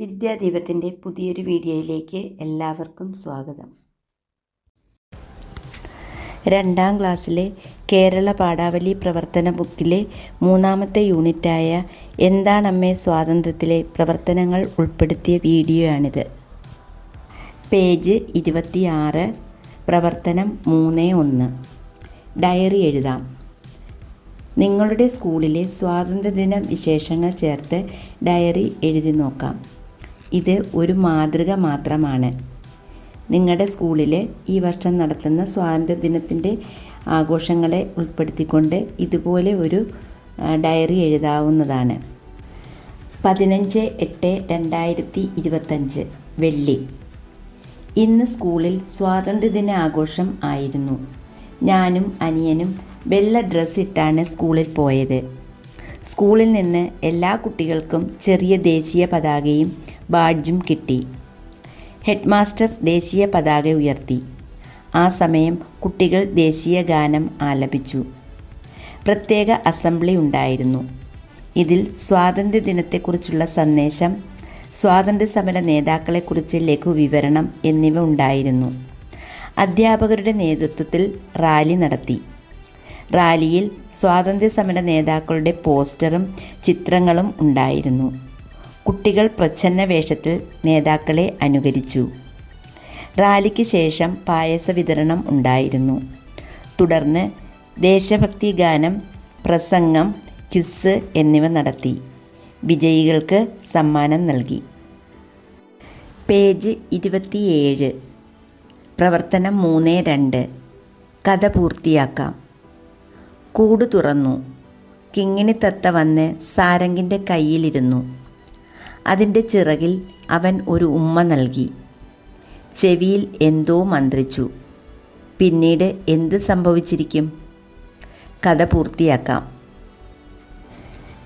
വിദ്യാദീപത്തിന്റെ പുതിയൊരു വീഡിയോയിലേക്ക് എല്ലാവർക്കും സ്വാഗതം. രണ്ടാം ക്ലാസ്സിലെ കേരള പാഠാവലി പ്രവർത്തന ബുക്കിലെ മൂന്നാമത്തെ യൂണിറ്റായ എന്താണമ്മേ സ്വാതന്ത്ര്യത്തിലെ പ്രവർത്തനങ്ങൾ ഉൾപ്പെടുത്തിയ വീഡിയോയാണിത്. പേജ് ഇരുപത്തിയാറ് പ്രവർത്തനം മൂന്ന് ഒന്ന്. ഡയറി എഴുതാം. നിങ്ങളുടെ സ്കൂളിലെ സ്വാതന്ത്ര്യദിന വിശേഷങ്ങൾ ചേർത്ത് ഡയറി എഴുതി നോക്കാം. ഇത് ഒരു മാതൃക മാത്രമാണ്. നിങ്ങളുടെ സ്കൂളിൽ ഈ വർഷം നടത്തുന്ന സ്വാതന്ത്ര്യദിനത്തിന്റെ ആഘോഷങ്ങളെ ഉൾപ്പെടുത്തിക്കൊണ്ട് ഇതുപോലെ ഒരു ഡയറി എഴുതാവുന്നതാണ്. പതിനഞ്ച് എട്ട് രണ്ടായിരത്തി ഇരുപത്തഞ്ച് വെള്ളി. ഇന്ന് സ്കൂളിൽ സ്വാതന്ത്ര്യദിന ആഘോഷം ആയിരുന്നു. ഞാനും അനിയനും വെള്ള ഡ്രസ്സ് ഇട്ടാണ് സ്കൂളിൽ പോയത്. സ്കൂളിൽ നിന്ന് എല്ലാ കുട്ടികൾക്കും ചെറിയ ദേശീയ പതാകയും ബാഡ്ജും കിട്ടി. ഹെഡ് മാസ്റ്റർ ദേശീയ പതാക ഉയർത്തി. ആ സമയം കുട്ടികൾ ദേശീയ ഗാനം ആലപിച്ചു. പ്രത്യേക അസംബ്ലി ഉണ്ടായിരുന്നു. ഇതിൽ സ്വാതന്ത്ര്യദിനത്തെക്കുറിച്ചുള്ള സന്ദേശം സ്വാതന്ത്ര്യസമര നേതാക്കളെക്കുറിച്ച് ലഘുവിവരണം എന്നിവ ഉണ്ടായിരുന്നു. അധ്യാപകരുടെ നേതൃത്വത്തിൽ റാലി നടത്തി. റാലിയിൽ സ്വാതന്ത്ര്യസമര നേതാക്കളുടെ പോസ്റ്ററും ചിത്രങ്ങളും ഉണ്ടായിരുന്നു. കുട്ടികൾ പ്രച്ഛന്ന വേഷത്തിൽ നേതാക്കളെ അനുകരിച്ചു. റാലിക്ക് ശേഷം പായസ വിതരണം ഉണ്ടായിരുന്നു. തുടർന്ന് ദേശഭക്തി ഗാനം പ്രസംഗം ക്യുസ് എന്നിവ നടത്തി. വിജയികൾക്ക് സമ്മാനം നൽകി. പേജ് ഇരുപത്തിയേഴ്. പ്രവർത്തനം മൂന്ന് രണ്ട്. കഥ പൂർത്തിയാക്കാം. കൂട് തുറന്നു. കിങ്ങിണി തത്ത വന്ന് സാരംഗിന്റെ കയ്യിലിരുന്നു. അതിന്റെ ചിറകിൽ അവൻ ഒരു ഉമ്മ നൽകി. ചെവിയിൽ എന്തോ മന്ത്രിച്ചു. പിന്നീട് എന്ത് സംഭവിച്ചിരിക്കും? കഥ പൂർത്തിയാക്കാം.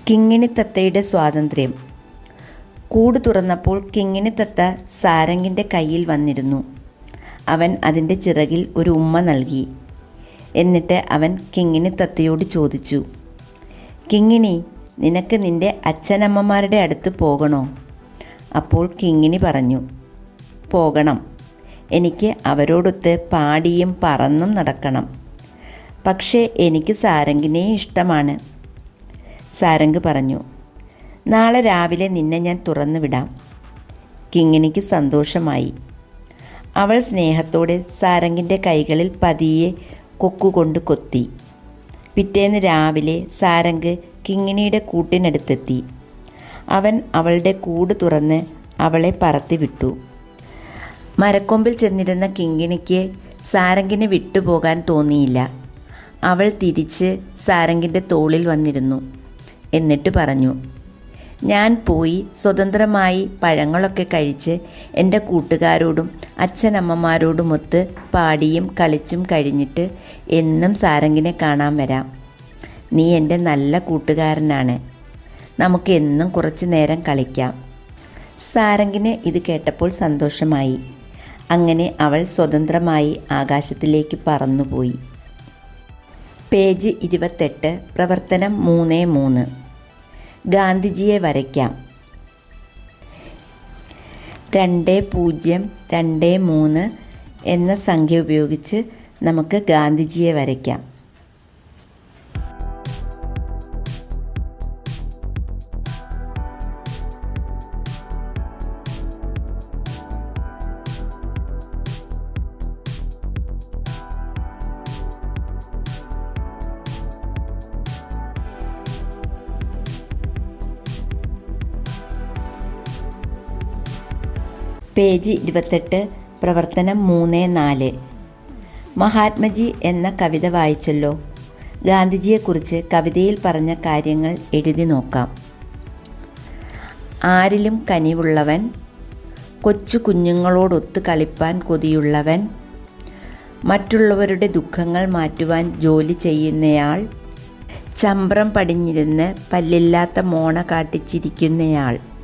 കിങ്ങിണി തത്തയുടെ സ്വാതന്ത്ര്യം. കൂട് തുറന്നപ്പോൾ കിങ്ങിണി തത്ത സാരംഗിന്റെ കയ്യിൽ വന്നിരുന്നു. അവൻ അതിന്റെ ചിറകിൽ ഒരു ഉമ്മ നൽകി. എന്നിട്ട് അവൻ കിങ്ങിണി തത്തയോട് ചോദിച്ചു കിങ്ങിണി നിനക്ക് നിന്റെ അച്ഛനമ്മമാരുടെ അടുത്ത് പോകണോ? അപ്പോൾ കിങ്ങിണി പറഞ്ഞു പോകണം. എനിക്ക് അവരോടൊത്ത് പാടിയും പറന്നും നടക്കണം. പക്ഷേ എനിക്ക് സാരംഗിനെയും ഇഷ്ടമാണ്. സാരംഗ് പറഞ്ഞു നാളെ രാവിലെ നിന്നെ ഞാൻ തുറന്നു വിടാം. കിങ്ങിണിക്ക് സന്തോഷമായി. അവൾ സ്നേഹത്തോടെ സാരംഗിന്റെ കൈകളിൽ പതിയെ കൊക്കുകൊണ്ട് കൊത്തി. പിറ്റേന്ന് രാവിലെ സാരംഗ് കിങ്ങിണിയുടെ കൂട്ടിനടുത്തെത്തി. അവൻ അവളുടെ കൂട് തുറന്ന് അവളെ പറത്തി വിട്ടു. മരക്കൊമ്പിൽ ചെന്നിരുന്ന കിങ്ങിണിക്ക് സാരംഗിനെ വിട്ടുപോകാൻ തോന്നിയില്ല. അവൾ തിരിച്ച് സാരംഗിന്റെ തോളിൽ വന്നിരുന്നു. എന്നിട്ട് പറഞ്ഞു ഞാൻ പോയി സ്വതന്ത്രമായി പഴങ്ങളൊക്കെ കഴിച്ച് എന്റെ കൂട്ടുകാരോടും അച്ഛനമ്മമാരോടുമൊത്ത് പാടിയും കളിച്ചും കഴിഞ്ഞിട്ട് എന്നും സാരംഗിനെ കാണാൻ വരാം. നീ എന്റെ നല്ല കൂട്ടുകാരനാണ്. നമുക്ക് എന്നും കുറച്ച് നേരം കളിക്കാം. സാരംഗിന് ഇത് കേട്ടപ്പോൾ സന്തോഷമായി. അങ്ങനെ അവൾ സ്വതന്ത്രമായി ആകാശത്തിലേക്ക് പറന്നുപോയി. പേജ് ഇരുപത്തെട്ട് പ്രവർത്തനം മൂന്ന് മൂന്ന്. ഗാന്ധിജിയെ വരയ്ക്കാം. രണ്ട് പൂജ്യം രണ്ട് മൂന്ന് എന്ന സംഖ്യ ഉപയോഗിച്ച് നമുക്ക് ഗാന്ധിജിയെ വരയ്ക്കാം. പേജ് ഇരുപത്തെട്ട് പ്രവർത്തനം മൂന്ന് നാല്. മഹാത്മജി എന്ന കവിത വായിച്ചല്ലോ. ഗാന്ധിജിയെക്കുറിച്ച് കവിതയിൽ പറഞ്ഞ കാര്യങ്ങൾ എഴുതി നോക്കാം. ആരിലും കനിവുള്ളവൻ കൊച്ചു കുഞ്ഞുങ്ങളോടൊത്ത് കളിപ്പാൻ കൊതിയുള്ളവൻ മറ്റുള്ളവരുടെ ദുഃഖങ്ങൾ മാറ്റുവാൻ ജോലി ചെയ്യുന്നയാൾ ചമ്പ്രം പടിഞ്ഞിരുന്ന് പല്ലില്ലാത്ത മോണ കാട്ടിച്ചിരിക്കുന്നയാൾ.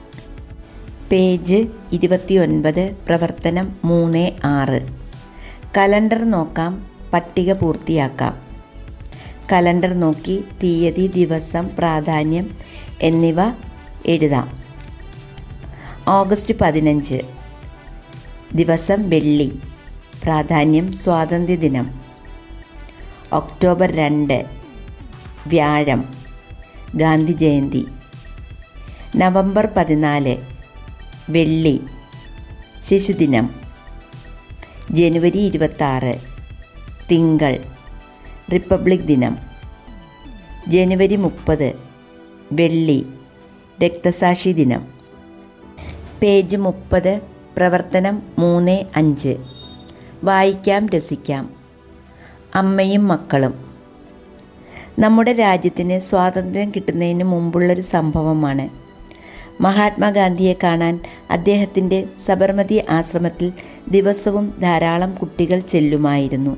പേജ് ഇരുപത്തിയൊൻപത് പ്രവർത്തനം മൂന്ന് ആറ്. കലണ്ടർ നോക്കാം പട്ടിക പൂർത്തിയാക്കാം. കലണ്ടർ നോക്കി തീയതി ദിവസം പ്രാധാന്യം എന്നിവ എഴുതാം. ഓഗസ്റ്റ് പതിനഞ്ച്. ദിവസം വെള്ളി. പ്രാധാന്യം സ്വാതന്ത്ര്യദിനം ഒക്ടോബർ രണ്ട്. വ്യാഴം. ഗാന്ധി ജയന്തി. നവംബർ പതിനാല്. വെള്ളി. ശിശുദിനം. ജനുവരി ഇരുപത്താറ്. തിങ്കൾ. റിപ്പബ്ലിക് ദിനം. ജനുവരി മുപ്പത്. വെള്ളി. രക്തസാക്ഷി ദിനം. പേജ് മുപ്പത് പ്രവർത്തനം മൂന്ന് അഞ്ച്. വായിക്കാം രസിക്കാം. അമ്മയും മക്കളും. നമ്മുടെ രാജ്യത്തിന് സ്വാതന്ത്ര്യം കിട്ടുന്നതിന് മുമ്പുള്ളൊരു സംഭവമാണ് മഹാത്മാഗാന്ധിയെ കാണാൻ അദ്ദേഹത്തിന്റെ സബർമതി ആശ്രമത്തിൽ ദിവസവും ധാരാളം കുട്ടികൾ ചെല്ലുമായിരുന്നു.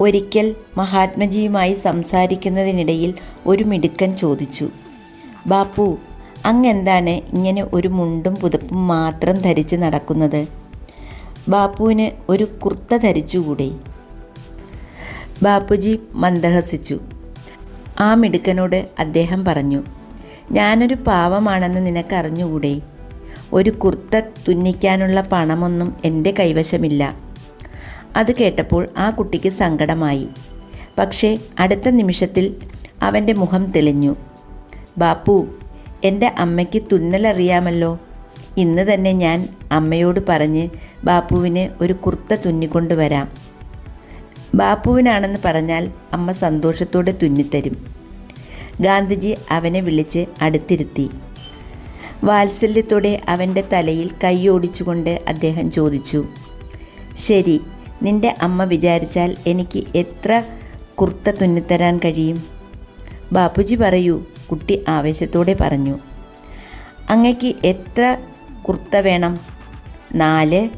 ഒരിക്കൽ മഹാത്മജിയുമായി സംസാരിക്കുന്നതിനിടയിൽ ഒരു മിടുക്കൻ ചോദിച്ചു ബാപ്പു അങ്ങെന്താണ് ഇങ്ങനെ ഒരു മുണ്ടും പുതപ്പും മാത്രം ധരിച്ച് നടക്കുന്നത്? ബാപ്പുവിന് ഒരു കുർത്ത ധരിച്ചുകൂടെ? ബാപ്പുജി മന്ദഹസിച്ചു. ആ മിടുക്കനോട് അദ്ദേഹം പറഞ്ഞു ഞാനൊരു പാവമാണെന്ന് നിനക്കറിഞ്ഞുകൂടെ? ഒരു കുർത്ത തുന്നിക്കാനുള്ള പണമൊന്നും എന്റെ കൈവശമില്ല. അത് കേട്ടപ്പോൾ ആ കുട്ടിക്ക് സങ്കടമായി. പക്ഷേ അടുത്ത നിമിഷത്തിൽ അവന്റെ മുഖം തെളിഞ്ഞു. ബാപ്പു എന്റെ അമ്മയ്ക്ക് തുന്നലറിയാമല്ലോ. ഇന്ന് തന്നെ ഞാൻ അമ്മയോട് പറഞ്ഞ് ബാപ്പുവിന് ഒരു കുർത്ത തുന്നിക്കൊണ്ടുവരാം ബാപ്പുവിനാണെന്ന് പറഞ്ഞാൽ അമ്മ സന്തോഷത്തോടെ തുന്നിത്തരും. ഗാന്ധിജി അവനെ വിളിച്ച് അടുത്തിരുത്തി. വാത്സല്യത്തോടെ അവന്റെ തലയിൽ കൈയോടിച്ചുകൊണ്ട് അദ്ദേഹം ചോദിച്ചു ശരി നിന്റെ അമ്മ വിചാരിച്ചാൽ എനിക്ക് എത്ര കുർത്ത തുന്നിത്തരാൻ കഴിയും? ബാപ്പുജി പറയൂ കുട്ടി ആവേശത്തോടെ പറഞ്ഞു. അങ്ങക്ക് എത്ര കുർത്ത വേണം? നാല്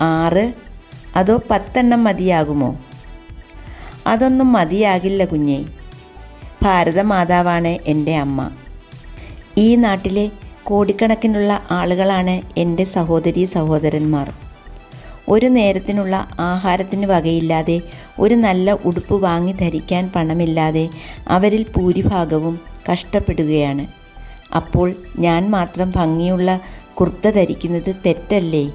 ആറ് അതോ പത്തെണ്ണം മതിയാകുമോ? അതൊന്നും മതിയാകില്ല കുഞ്ഞേ. ഭാരതമാതാവാണ് എന്റെ അമ്മ. ഈ നാട്ടിലെ കോടിക്കണക്കിനുള്ള ആളുകളാണ് എന്റെ സഹോദരി സഹോദരന്മാർ. ഒരു നേരത്തിനുള്ള ആഹാരത്തിന് വകയില്ലാതെ ഒരു നല്ല ഉടുപ്പ് വാങ്ങി ധരിക്കാൻ പണമില്ലാതെ അവരിൽ ഭൂരിഭാഗവും കഷ്ടപ്പെടുകയാണ്. അപ്പോൾ ഞാൻ മാത്രം ഭംഗിയുള്ള കുർത്ത ധരിക്കുന്നത് തെറ്റല്ലേ?